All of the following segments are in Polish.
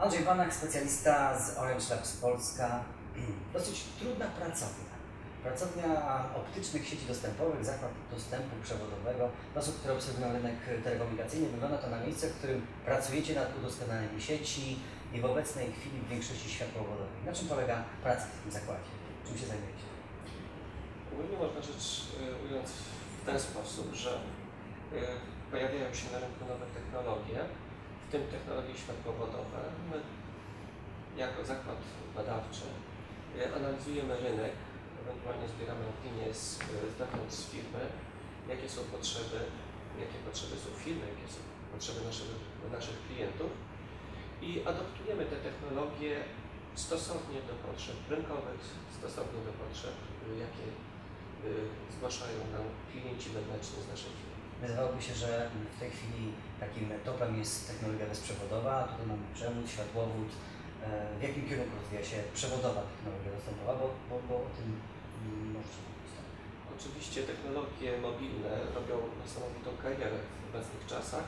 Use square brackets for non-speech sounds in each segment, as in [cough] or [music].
Andrzej Wanak, specjalista z Orange Labs Polska. [clears throat] Dosyć trudna pracownia. Pracownia optycznych sieci dostępowych, zakład dostępu przewodowego. Dla osób, które obserwują rynek telekomunikacyjny, wygląda to na miejsce, w którym pracujecie nad udoskonaleniem sieci i w obecnej chwili w większości światłowodowej. Na czym polega praca w tym zakładzie? Czym się zajmujecie? Ogólnie można rzecz y, ująć w ten sposób, że y, pojawiają się na rynku nowe technologie, w tym technologie światłowodowe. My jako zakład badawczy y, analizujemy rynek, ewentualnie zbieramy opinie z, z wewnątrz z firmy, jakie są potrzeby, jakie potrzeby są firmy, jakie są potrzeby naszych, naszych klientów i adoptujemy te technologie stosownie do potrzeb rynkowych, stosownie do potrzeb, y, jakie zgłaszają nam klienci wewnętrzni z naszej firmy. Wydawałoby się, że w tej chwili takim topem jest technologia bezprzewodowa, tutaj mamy przewód, światłowód. E, W jakim kierunku rozwija się przewodowa technologia dostępowa, bo, bo, bo o tym mm, możecie mówić. tak? Oczywiście technologie mobilne robią niesamowitą karierę w obecnych czasach.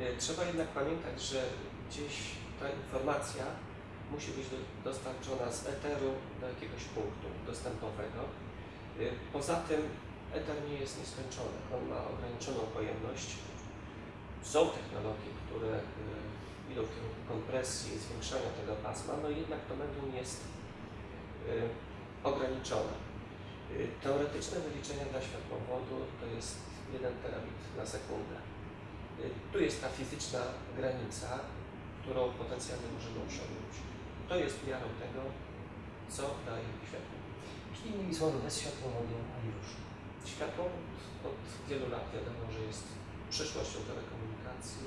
Y, Trzeba jednak pamiętać, że gdzieś ta informacja musi być do- dostarczona z eteru do jakiegoś punktu dostępowego. Y, Poza tym eter nie jest nieskończony, on ma ograniczoną pojemność. Są technologie, które y, idą w kierunku kompresji, zwiększania tego pasma, no jednak to medium jest y, ograniczone. Y, Teoretyczne wyliczenia dla światłowodu to jest 1 terabit na sekundę. Tu jest ta fizyczna granica, którą potencjalnie możemy osiągnąć. To jest miarą tego, co daje światło. Czyli innymi słowy, bez światłowodu ani ruszu. Światłowód od wielu lat wiadomo, że jest przyszłością telekomunikacji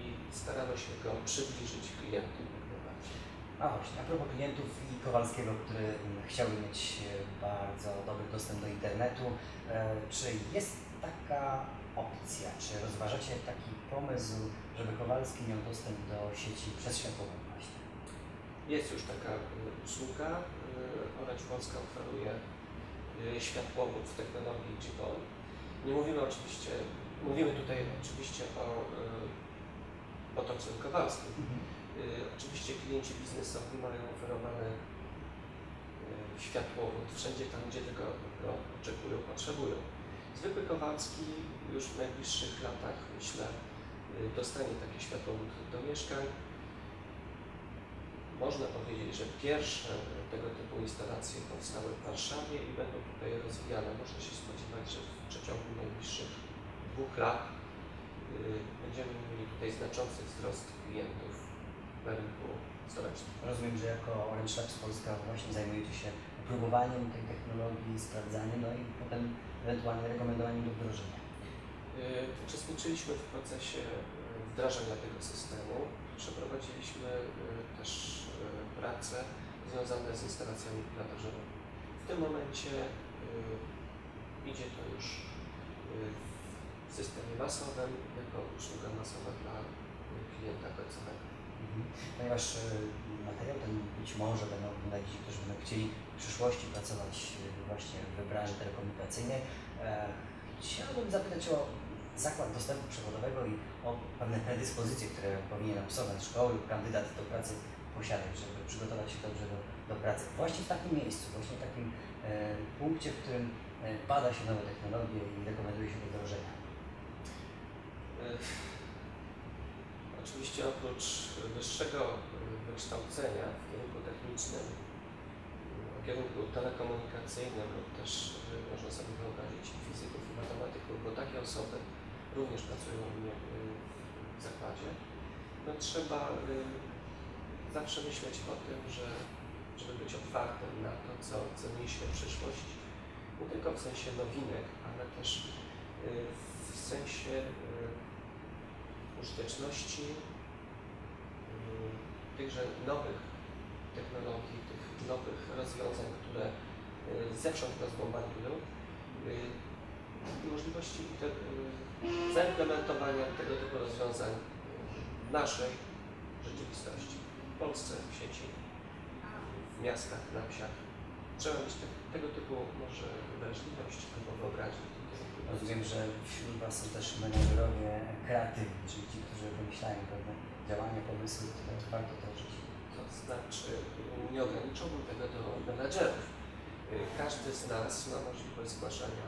i staramy się go przybliżyć klientom jak najbardziej. A właśnie, a propos klientów i Kowalskiego, który mm, chciałby mieć e, bardzo dobry dostęp do internetu, e, czy jest taka opcja, czy rozważacie taki pomysł, żeby Kowalski miał dostęp do sieci przez światłowód właśnie? Jest już taka y, usługa. Orange Polska oferuje światłowód w technologii GPON. Nie mówimy oczywiście, mówimy tutaj oczywiście o y, potocznym Kowalskim. Y, Oczywiście klienci biznesowi mają oferowany y, światłowód wszędzie tam, gdzie tego go oczekują, potrzebują. Zwykły Kowalski już w najbliższych latach, myślę, dostanie taki światłowód do mieszkań. Można powiedzieć, że pierwsze tego typu instalacje powstały w Warszawie i będą tutaj rozwijane. Można się spodziewać, że w przeciągu najbliższych dwóch lat y, będziemy mieli tutaj znaczący wzrost klientów na rynku stołecznym. Rozumiem, że jako Orange Labs Polska właśnie zajmujecie się próbowaniem tej technologii, sprawdzaniem, no i potem ewentualnie rekomendowaniem do wdrożenia. Y, Uczestniczyliśmy w procesie y, wdrażania tego systemu. Przeprowadziliśmy y, też y, prace związane z instalacjami pilotażowymi. W tym momencie y, idzie to już w systemie masowym jako usługa masowa dla klienta końcowego. Mhm. Ponieważ materiał ten być może będą oglądać ci, którzy będą chcieli w przyszłości pracować właśnie w branży telekomunikacyjnej. E, Chciałbym zapytać o zakład dostępu przewodowego i o pewne predyspozycje, które powinien absolwent szkoły lub kandydat do pracy posiadać, żeby przygotować się dobrze do, do pracy. Właśnie w takim miejscu, właśnie w takim e, punkcie, w którym e, bada się nowe technologie i rekomenduje się do wdrożenia. Y, Oczywiście oprócz wyższego wykształcenia w kierunku technicznym, w kierunku telekomunikacyjnym lub też y, można sobie wyobrazić fizyków i matematyków, bo takie osoby również pracują u mnie y, w zakładzie, no trzeba y, zawsze myśleć o tym, że żeby być otwartym na to, co, co niesie przyszłość, nie tylko w sensie nowinek, ale też y, w sensie użyteczności tychże nowych technologii, tych nowych rozwiązań, które zewsząd nas bombardują i możliwości te, y, zaimplementowania tego typu rozwiązań w naszej rzeczywistości, w Polsce, w sieci, w miastach, na wsiach. trzeba mieć te, tego typu może wrażliwość albo wyobraźnię. Rozumiem, że wśród Was są też menedżerowie kreatywni, czyli ci, którzy wymyślają pewne działania, pomysły, które warto tworzyć. To znaczy, nie ograniczałbym tego do menadżerów. Y, Każdy z nas ma możliwość zgłaszania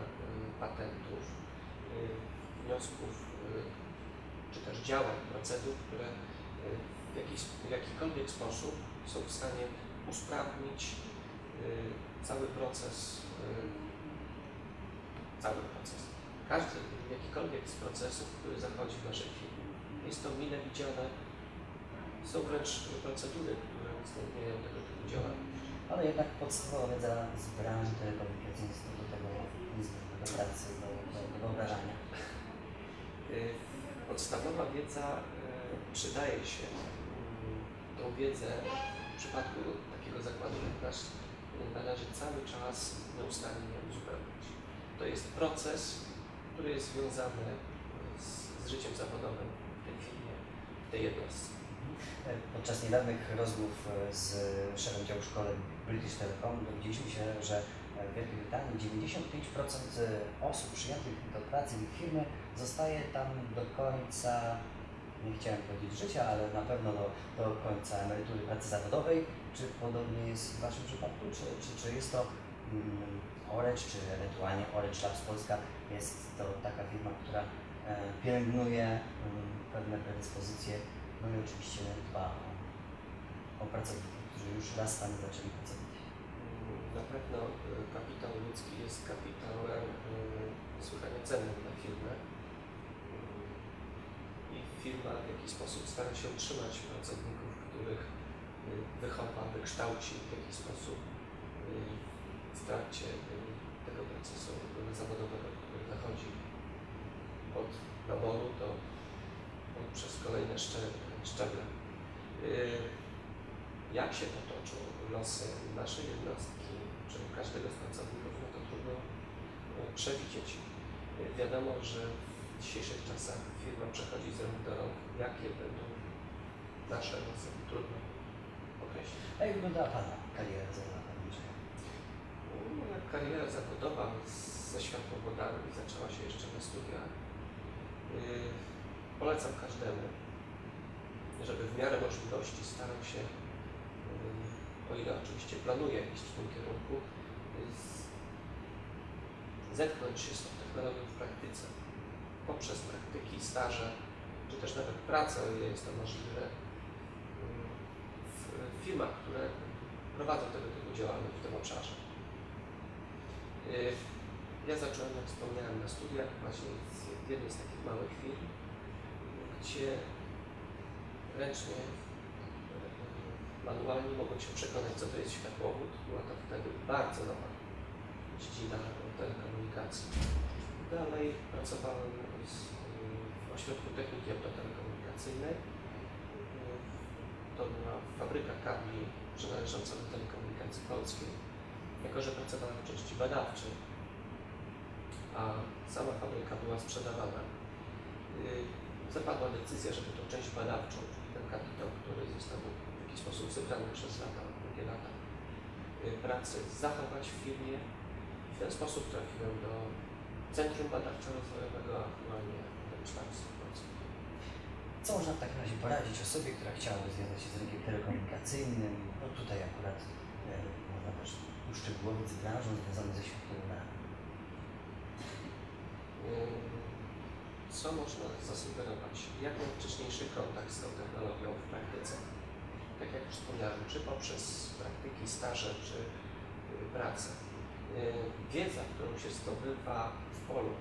patentów, y, wniosków, y, czy też działań, procedur, które y, w, jakiś, w jakikolwiek sposób są w stanie usprawnić cały proces, cały proces. Każdy, jakikolwiek z procesów, który zachodzi w naszej firmie. Jest to mile widziane, są wręcz procedury, które uwzględniają tego typu działania. Ale jednak podstawowa wiedza z branży telekomunikacyjnej do tego niezbędna do pracy, do, do, do wyobrażania. Y, Podstawowa wiedza y, przydaje się. Mm, Tą wiedzę w przypadku takiego zakładu jak nasz y, należy cały czas nieustannie uzupełniać. To jest proces, który jest związany z, z życiem zawodowym w tej firmie, w tej jednostce. E, Podczas niedawnych rozmów e, z szefem działu szkoleń British Telecom dowiedzieliśmy się, że e, w Wielkiej Brytanii 95% osób przyjętych do pracy w ich firmie zostaje tam do końca, nie chciałem powiedzieć życia, ale na pewno do, do końca emerytury pracy zawodowej. Czy podobnie jest w Waszym przypadku? Czy, czy, czy jest to mm, Orange, czy ewentualnie Orange Labs Polska jest to taka firma, która e, pielęgnuje mm, pewne predyspozycje no i oczywiście dba o, o pracowników, już zaczęli pracować. Mm, Na pewno y, kapitał ludzki jest kapitałem y, niesłychanie cennym dla firmy. Y, I firma w jakiś sposób stara się utrzymać pracowników, których y, wychowa, wykształci w jakiś sposób w trakcie tego procesu zawodowego, który zachodzi od naboru do poprzez kolejne szczeble. szczeble. Y, Jak się potoczą losy naszej jednostki, czy każdego z pracowników, no to trudno y, przewidzieć. Y, Wiadomo, że w dzisiejszych czasach firma przechodzi z rąk do rąk. Jakie będą nasze losy, trudno określić. A jak wygląda Pana kariera zawodowa? Kariera zawodowa ze światłowodami zaczęła się jeszcze na studiach. Yy, Polecam każdemu, żeby w miarę możliwości starał się, o ile oczywiście planuje iść w tym kierunku, zetknąć się z tą technologią w praktyce. Poprzez praktyki, staże, czy też nawet pracę, o ile jest to możliwe, w firmach, które prowadzą tego typu działalność w tym obszarze. Ja zacząłem, jak wspomniałem, na studiach właśnie z jednej z takich małych firm, gdzie ręcznie, manualnie mogłem się przekonać, co to jest światłowód. Była to wtedy bardzo nowa dziedzina telekomunikacji. Dalej pracowałem z, w Ośrodku Techniki Autotelekomunikacyjnej. Yy, To była fabryka kabli przynależąca do telekomunikacji polskiej. Jako, że pracowałem w części badawczej, a sama fabryka była sprzedawana, yy, zapadła decyzja, żeby tą część badawczą, czyli ten kapitał, który został sposób zebrany przez lata, długie lata yy, pracy, zachować w firmie. W ten sposób trafiłem do Centrum Badawczo-Rozwojowego, a aktualnie Kształctwo Polskie. Co można w takim razie poradzić osobie, która chciałaby związać się z rynkiem telekomunikacyjnym? No tutaj akurat e, można też uszczegółowić z branżą związaną ze światłowodami. Yy, Co można zasugerować? Jak najwcześniejszy kontakt z tą technologią w praktyce? Tak jak wspomniałem, czy poprzez praktyki, staże, czy yy, pracę. Yy, Wiedza, którą się zdobywa w polu, yy,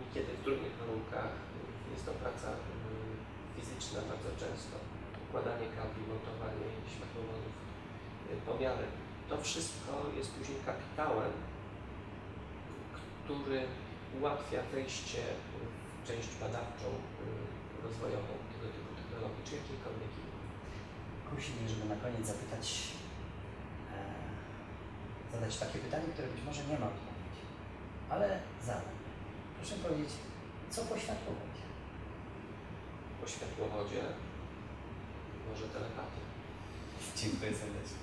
niekiedy w trudnych warunkach, jest to praca fizyczna bardzo często, układanie kabli, montowanie światłowodów, pomiary. To wszystko jest później kapitałem, który ułatwia wejście w część badawczą, y, rozwojową tego typu technologii, czy żeby na koniec zapytać, e, zadać takie pytanie, które być może nie ma odpowiedzi, ale zadam. Proszę powiedzieć, co po światłowodzie? Po światłowodzie może telepatia. Dziękuję serdecznie.